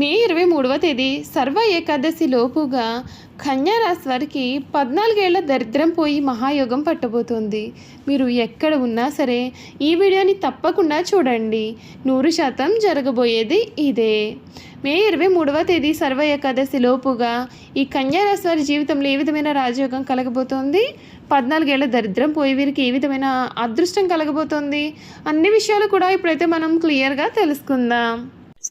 మే ఇరవై మూడవ తేదీ సర్వ ఏకాదశి లోపుగా కన్యారాశి వారికి పద్నాలుగేళ్ళ దరిద్రం పోయి మహాయోగం పట్టబోతోంది. మీరు ఎక్కడ ఉన్నా సరే ఈ వీడియోని తప్పకుండా చూడండి. నూరు శాతం జరగబోయేది ఇదే. మే ఇరవై మూడవ తేదీ సర్వ ఏకాదశి లోపుగా ఈ కన్యారాశి వారి జీవితంలో ఏ విధమైన రాజయోగం కలగబోతోంది? పద్నాలుగేళ్ళ దరిద్రం పోయి వీరికి ఏ విధమైన అదృష్టం కలగబోతోంది? అన్ని విషయాలు కూడా ఇప్పుడైతే మనం క్లియర్గా తెలుసుకుందాం.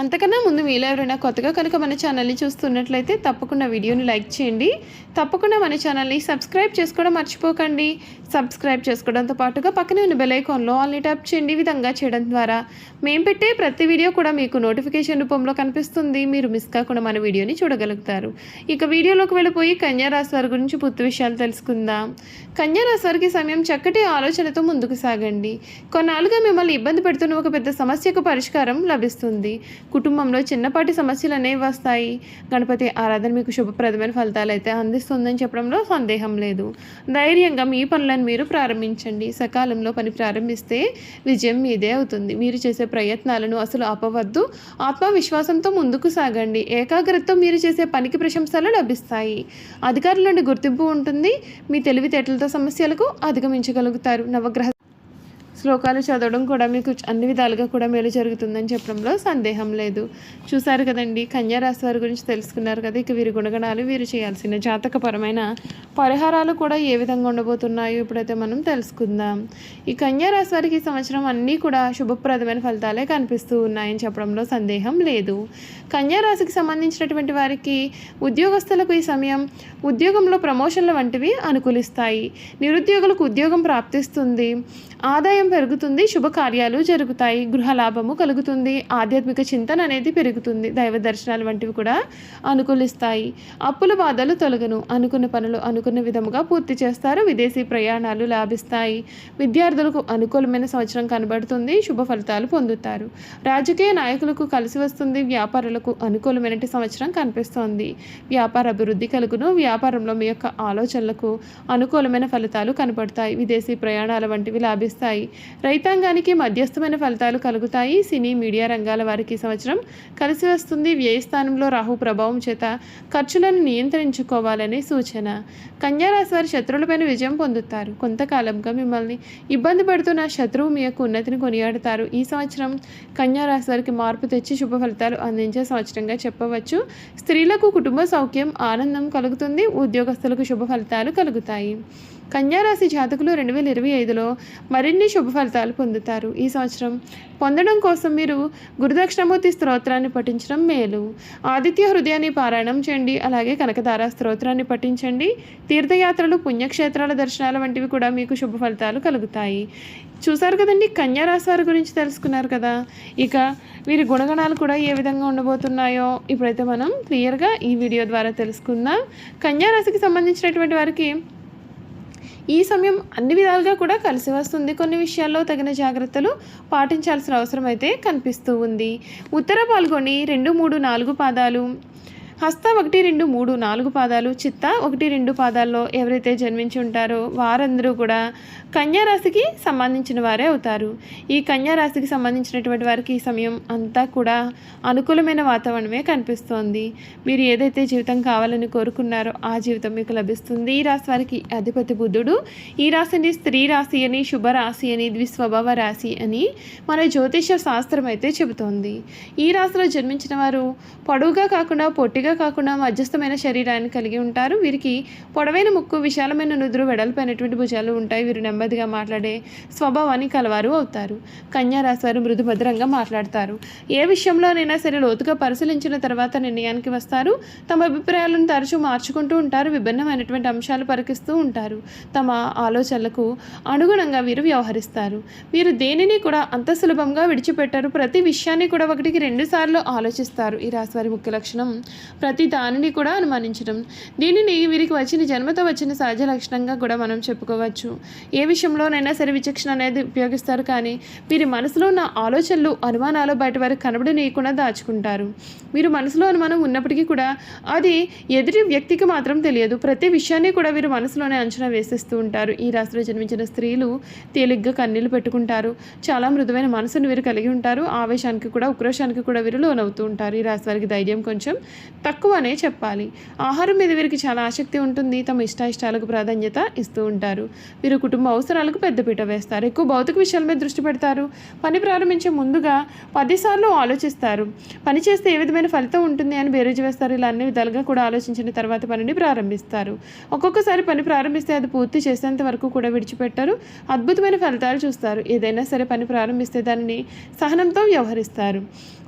అంతకన్నా ముందు మీలో ఎవరైనా కొత్తగా కనుక మన ఛానల్ని చూస్తున్నట్లయితే తప్పకుండా వీడియోని లైక్ చేయండి. తప్పకుండా మన ఛానల్ని సబ్స్క్రైబ్ చేసుకోవడం మర్చిపోకండి. సబ్స్క్రైబ్ చేసుకోవడంతో పాటుగా పక్కనే ఉన్న బెలైకాన్లో ఆల్ని ట్యాప్ చేయండి. ఈ విధంగా చేయడం ద్వారా మేము పెట్టే ప్రతి వీడియో కూడా మీకు నోటిఫికేషన్ రూపంలో కనిపిస్తుంది. మీరు మిస్ కాకుండా మన వీడియోని చూడగలుగుతారు. ఇక వీడియోలోకి వెళ్ళిపోయి కన్యారాశి వారి గురించి పూర్తి విషయాలు తెలుసుకుందాం. కన్యారాశి వారికి సమయం చక్కటి ఆలోచనతో ముందుకు సాగండి. కొన్నాళ్ళుగా మిమ్మల్ని ఇబ్బంది పెడుతున్న ఒక పెద్ద సమస్యకు పరిష్కారం లభిస్తుంది. కుటుంబంలో చిన్నపాటి సమస్యలు అనేవి వస్తాయి. గణపతి ఆరాధన మీకు శుభప్రదమైన ఫలితాలు అయితే అందిస్తుందని చెప్పడంలో సందేహం లేదు. ధైర్యంగా మీ పనులను మీరు ప్రారంభించండి. సకాలంలో పని ప్రారంభిస్తే విజయం మీదే అవుతుంది. మీరు చేసే ప్రయత్నాలను అసలు ఆపవద్దు. ఆత్మవిశ్వాసంతో ముందుకు సాగండి. ఏకాగ్రతతో మీరు చేసే పనికి ప్రశంసలు లభిస్తాయి. అధికారుల నుండి గుర్తింపు ఉంటుంది. మీ తెలివితేటలతో సమస్యలకు అధిగమించగలుగుతారు. నవగ్రహ శ్లోకాలు చదవడం కూడా మీకు అన్ని విధాలుగా కూడా మేలు జరుగుతుందని చెప్పడంలో సందేహం లేదు. చూసారు కదండి కన్యారాశి వారి గురించి తెలుసుకున్నారు కదా ఇక వీరి గుణగణాలు వీరు చేయాల్సిన జాతకపరమైన పరిహారాలు కూడా ఏ విధంగా ఉండబోతున్నాయో ఇప్పుడైతే మనం తెలుసుకుందాం. ఈ కన్యా రాశి వారికి ఈ సంవత్సరం అన్నీ కూడా శుభప్రదమైన ఫలితాలే కనిపిస్తూ ఉన్నాయని చెప్పడంలో సందేహం లేదు. కన్యారాశికి సంబంధించినటువంటి వారికి ఉద్యోగస్తులకు ఈ సమయం ఉద్యోగంలో ప్రమోషన్ల వంటివి అనుకూలిస్తాయి. నిరుద్యోగులకు ఉద్యోగం ప్రాప్తిస్తుంది. ఆదాయం పెరుగుతుంది శుభకార్యాలు జరుగుతాయి గృహ లాభము కలుగుతుంది ఆధ్యాత్మిక చింతన అనేది పెరుగుతుంది దైవ దర్శనాలు వంటివి కూడా అనుకూలిస్తాయి. అప్పుల బాధలు తొలగను అనుకున్న పనులు అనుకున్న విధముగా పూర్తి చేస్తారు విదేశీ ప్రయాణాలు లాభిస్తాయి. విద్యార్థులకు అనుకూలమైన సంవత్సరం కనబడుతుంది శుభ ఫలితాలు పొందుతారు. రాజకీయ నాయకులకు కలిసి వస్తుంది వ్యాపారులకు అనుకూలమైన సంవత్సరం కనిపిస్తోంది. వ్యాపార అభివృద్ధి కలుగును వ్యాపారంలో మీ యొక్క ఆలోచనలకు అనుకూలమైన ఫలితాలు కనపడతాయి విదేశీ ప్రయాణాల వంటివి లాభిస్తాయి. రైతాంగానికి మధ్యస్థమైన ఫలితాలు కలుగుతాయి. సినీ మీడియా రంగాల వారికి సంవత్సరం కలిసి వస్తుంది. వ్యయస్థానంలో రాహు ప్రభావం చేత ఖర్చులను నియంత్రించుకోవాలనే సూచన. కన్యారాశి వారి శత్రువులపైన విజయం పొందుతారు. కొంతకాలంగా మిమ్మల్ని ఇబ్బంది పడుతున్న శత్రువు మీ యొక్క ఉన్నతిని కొనియాడుతారు. ఈ సంవత్సరం కన్యారాశి వారికి మార్పు తెచ్చి శుభ ఫలితాలు అందించే సంవత్సరంగా చెప్పవచ్చు. స్త్రీలకు కుటుంబ సౌఖ్యం ఆనందం కలుగుతుంది. ఉద్యోగస్తులకు శుభ ఫలితాలు కలుగుతాయి. కన్యారాశి జాతకులు రెండు వేల ఇరవై ఐదులో మరిన్ని శుభ ఫలితాలు పొందుతారు. ఈ సంవత్సరం పొందడం కోసం మీరు గురుదక్షిణమూర్తి స్తోత్రాన్ని పఠించడం మేలు. ఆదిత్య హృదయాన్ని పారాయణం చేయండి. అలాగే కనకదార స్తోత్రాన్ని పఠించండి. తీర్థయాత్రలు పుణ్యక్షేత్రాల దర్శనాలు వంటివి కూడా మీకు శుభ ఫలితాలు కలుగుతాయి. చూసారు కదండి? కన్యా రాశి వారి గురించి తెలుసుకున్నారు కదా? ఇక వీరి గుణగణాలు కూడా ఏ విధంగా ఉండబోతున్నాయో ఇప్పుడైతే మనం క్లియర్గా ఈ వీడియో ద్వారా తెలుసుకుందాం. కన్యారాశికి సంబంధించినటువంటి వారికి ఈ సమయం అన్ని విధాలుగా కూడా కలిసి వస్తుంది. కొన్ని విషయాల్లో తగిన జాగ్రత్తలు పాటించాల్సిన అవసరం అయితే కనిపిస్తూ ఉంది. ఉత్తర పాల్గొని రెండు మూడు నాలుగు పాదాలు హస్త ఒకటి రెండు మూడు నాలుగు పాదాలు చిత్త ఒకటి రెండు పాదాల్లో ఎవరైతే జన్మించి ఉంటారో వారందరూ కూడా కన్యారాశికి సంబంధించిన వారే అవుతారు. ఈ కన్యా రాశికి సంబంధించినటువంటి వారికి ఈ సమయం అంతా కూడా అనుకూలమైన వాతావరణమే కనిపిస్తోంది. మీరు ఏదైతే జీవితం కావాలని కోరుకున్నారో ఆ జీవితం మీకు లభిస్తుంది. ఈ రాశి వారికి అధిపతి బుద్ధుడు ఈ రాశిని స్త్రీ రాశి అని శుభ రాశి అని ద్విస్వభావ రాశి అని మన జ్యోతిష శాస్త్రం అయితే చెబుతోంది. ఈ రాశిలో జన్మించిన వారు పొడవుగా కాకుండా పొట్టిగా కాకుండా మధ్యస్థమైన శరీరాన్ని కలిగి ఉంటారు. వీరికి పొడవైన ముక్కు విశాలమైన నుదురు వెడల్పైనటువంటి భుజాలు ఉంటాయి. వీరు నెమ్మదిగా మాట్లాడే స్వభావాన్ని కలవారు అవుతారు. కన్యా రాశి వారు మృదుభద్రంగా మాట్లాడతారు. ఏ విషయంలోనైనా సరే లోతుగా పరిశీలించిన తర్వాత నిర్ణయానికి వస్తారు. తమ అభిప్రాయాలను తరచూ మార్చుకుంటూ ఉంటారు. విభిన్నమైనటువంటి అంశాలు పరికిస్తూ ఉంటారు. తమ ఆలోచనలకు అనుగుణంగా వీరు వ్యవహరిస్తారు. వీరు దేనిని కూడా అంత సులభంగా విడిచిపెట్టారు. ప్రతి విషయాన్ని కూడా ఒకటికి రెండుసార్లు ఆలోచిస్తారు. ఈ రాశివారి ముఖ్య లక్షణం ప్రతి దానిని కూడా అనుమానించడం. దీనిని వీరికి వచ్చిన జన్మతో వచ్చిన సహజ లక్షణంగా కూడా మనం చెప్పుకోవచ్చు. ఏ విషయంలోనైనా సరే విచక్షణ అనేది ఉపయోగిస్తారు కానీ వీరి మనసులో ఉన్న ఆలోచనలు అనుమానాలు బయట వారికి కనబడనీయకుండా దాచుకుంటారు. వీరు మనసులో అనుమానం ఉన్నప్పటికీ కూడా అది ఎదుటి వ్యక్తికి మాత్రం తెలియదు. ప్రతి విషయాన్ని కూడా వీరు మనసులోనే అంచనా వేసేస్తూ ఉంటారు. ఈ రాశిలో జన్మించిన స్త్రీలు తేలిగ్గా కన్నీళ్ళు పెట్టుకుంటారు. చాలా మృదువైన మనసును వీరు కలిగి ఉంటారు. ఆవేశానికి కూడా ఉక్రోషానికి కూడా వీరు లోనవుతూ ఉంటారు. ఈ రాశి వారికి ధైర్యం కొంచెం తక్కువనే చెప్పాలి. ఆహారం మీద వీరికి చాలా ఆసక్తి ఉంటుంది. తమ ఇష్టాయిష్టాలకు ప్రాధాన్యత ఇస్తూ ఉంటారు. వీరు కుటుంబ అవసరాలకు పెద్దపీట వేస్తారు. ఎక్కువ భౌతిక విషయాల మీద దృష్టి పెడతారు. పని ప్రారంభించే ముందుగా పదిసార్లు ఆలోచిస్తారు. పని చేస్తే ఏ విధమైన ఫలితం ఉంటుంది అని బేరేజ్ వేస్తారు. ఇలా అన్ని విధాలుగా కూడా ఆలోచించిన తర్వాత పనిని ప్రారంభిస్తారు. ఒక్కొక్కసారి పని ప్రారంభిస్తే అది పూర్తి చేసేంత వరకు కూడా విడిచిపెట్టారు. అద్భుతమైన ఫలితాలు చూస్తారు. ఏదైనా సరే పని ప్రారంభిస్తే దానిని సహనంతో వ్యవహరిస్తారు.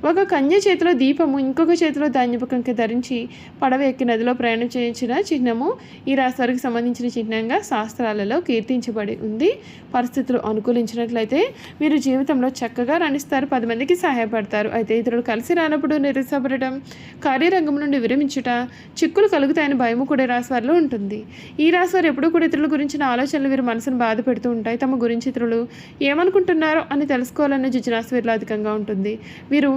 ఒక కన్య చేతిలో దీపము ఇంకొక చేతిలో ధాన్యపు కంకి ధరించి పడవ ఎక్కి నదిలో ప్రయాణం చేయించిన చిహ్నము ఈ రాశి వారికి సంబంధించిన చిహ్నంగా శాస్త్రాలలో కీర్తించబడి ఉంది. పరిస్థితులు అనుకూలించినట్లయితే మీరు జీవితంలో చక్కగా రాణిస్తారు. పది మందికి సహాయపడతారు. అయితే ఇతరులు కలిసి రానప్పుడు నిరుత్సాహపడటం కార్యరంగం నుండి విరమించుట చిక్కులు కలుగుతాయని భయము కూడా రాశివారిలో రాశి వారిలో ఉంటుంది. ఈ రాశివారు ఎప్పుడూ కూడా ఇతరుల గురించిన ఆలోచనలు వీరి మనసును బాధ పెడుతూ ఉంటాయి. తమ గురించి ఇతరులు ఏమనుకుంటున్నారో అని తెలుసుకోవాలన్న జిజ్ఞాస వీరిలో అధికంగా ఉంటుంది. వీరు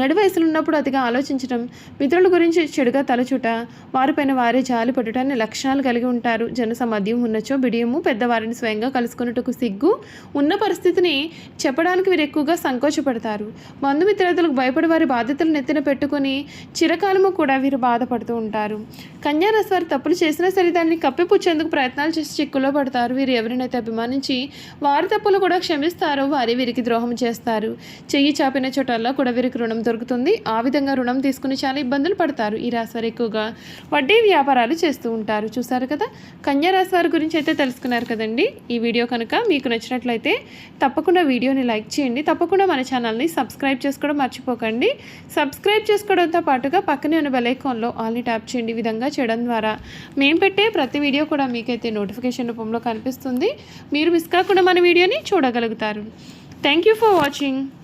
నడి వయసులో ఉన్నప్పుడు అతిగా ఆలోచించడం మిత్రుల గురించి చెడుగా తలచుట వారిపైన వారే జాలి పడటాన్ని లక్షణాలు కలిగి ఉంటారు. జనసమాధ్యం ఉన్నచో బిడియము పెద్దవారిని స్వయంగా కలుసుకున్నట్టుకు సిగ్గు ఉన్న పరిస్థితిని చెప్పడానికి వీరు ఎక్కువగా సంకోచపడతారు. బంధుమిత్రులకు భయపడి వారి బాధ్యతలు నెత్తిన పెట్టుకొని చిరకాలము కూడా వీరు బాధపడుతూ ఉంటారు. కన్యారస్ వారు తప్పులు చేసినా సరే దాన్ని కప్పిపుచ్చేందుకు ప్రయత్నాలు చేసి చిక్కులో పడతారు. వీరు ఎవరినైతే అభిమానించి వారి తప్పులు కూడా క్షమిస్తారో వారి వీరికి ద్రోహం చేస్తారు. చెయ్యి చాపిన చోటల్లో కూడా వీరికి రుణం దొరుకుతుంది. ఆ విధంగా రుణం తీసుకుని చాలా ఇబ్బందులు పడతారు. ఈ రాశి వారు ఎక్కువగా వడ్డీ వ్యాపారాలు చేస్తూ ఉంటారు. చూసారు కదా? కన్యా రాశి వారి గురించి అయితే తెలుసుకున్నారు కదండి? ఈ వీడియో కనుక మీకు నచ్చినట్లయితే తప్పకుండా వీడియోని లైక్ చేయండి. తప్పకుండా మన ఛానల్ని సబ్స్క్రైబ్ చేసుకోవడం మర్చిపోకండి. సబ్స్క్రైబ్ చేసుకోవడంతో పాటుగా పక్కనే ఉన్న బెలైకాన్లో ఆల్ని ట్యాప్ చేయండి. విధంగా చేయడం ద్వారా మేము పెట్టే ప్రతి వీడియో కూడా మీకైతే నోటిఫికేషన్ రూపంలో కనిపిస్తుంది. మీరు మిస్ కాకుండా మన వీడియోని చూడగలుగుతారు. Thank you for watching.